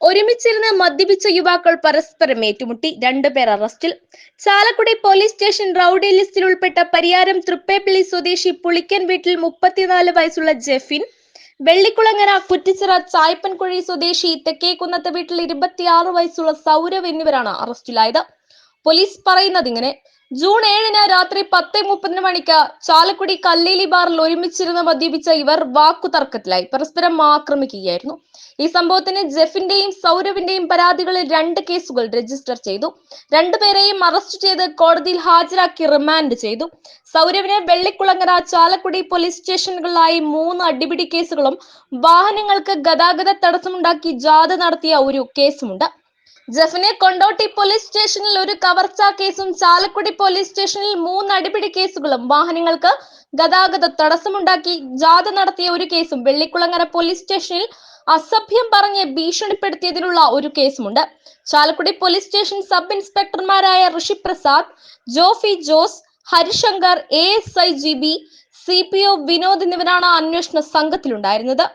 ഒരുമിച്ചിരുന്ന് മദ്യപിച്ച യുവാക്കൾ പരസ്പരം ഏറ്റുമുട്ടി. രണ്ടുപേർ അറസ്റ്റിൽ. ചാലക്കുടി പോലീസ് സ്റ്റേഷൻ റൌഡി ലിസ്റ്റിൽ ഉൾപ്പെട്ട പരിയാരം തൃപ്പേപ്പള്ളി സ്വദേശി പുളിക്കൻ വീട്ടിൽ മുപ്പത്തിനാല് വയസ്സുള്ള ജെഫിൻ വെള്ളിക്കുളങ്ങര കുറ്റിച്ചിറ ചായ്പൻകുഴി സ്വദേശി തെക്കേക്കുന്നത്ത് വീട്ടിൽ ഇരുപത്തിയാറ് വയസ്സുള്ള സൗരവ് എന്നിവരാണ് അറസ്റ്റിലായത്. പോലീസ് പറയുന്നത് ഇങ്ങനെ ജൂൺ ഏഴിന് രാത്രി പത്ത് മുപ്പതിന് മണിക്ക് ചാലക്കുടി കല്ലേലി ബാറിൽ ഒരുമിച്ചിരുന്ന് മദ്യപിച്ച ഇവർ വാക്കുതർക്കത്തിലായി. പരസ്പരം ആക്രമിക്കുകയായിരുന്നു. ഈ സംഭവത്തിന് ജെഫിന്റെയും സൗരവിന്റെയും പരാതികളിൽ രണ്ട് കേസുകൾ രജിസ്റ്റർ ചെയ്തു. രണ്ടുപേരെയും അറസ്റ്റ് ചെയ്ത് കോടതിയിൽ ഹാജരാക്കി റിമാൻഡ് ചെയ്തു. സൗരവിന് വെള്ളിക്കുളങ്ങര ചാലക്കുടി പോലീസ് സ്റ്റേഷനുകളിലായി മൂന്ന് അടിപിടി കേസുകളും വാഹനങ്ങൾക്ക് ഗതാഗത തടസ്സമുണ്ടാക്കി ജാഥ നടത്തിയ ഒരു കേസുമുണ്ട്. ജഫിനെ കൊണ്ടോട്ടി പോലീസ് സ്റ്റേഷനിൽ ഒരു കവർച്ചാ കേസും ചാലക്കുടി പോലീസ് സ്റ്റേഷനിൽ മൂന്ന് അടിപിടി കേസുകളും വാഹനങ്ങൾക്ക് ഗതാഗത തടസ്സമുണ്ടാക്കി. ജാഥ നടത്തിയ ഒരു കേസും വെള്ളിക്കുളങ്ങര പോലീസ് സ്റ്റേഷനിൽ അസഭ്യം പറഞ്ഞ് ഭീഷണിപ്പെടുത്തിയതിനുള്ള ഒരു കേസുമുണ്ട്. Chalakudy police station sub ഇൻസ്പെക്ടർമാരായ Rishi Prasad Jofy Jose Harishankar A S I G B C P O Vinod എന്നിവരാണ് അന്വേഷണ സംഘത്തിലുണ്ടായിരുന്നത്.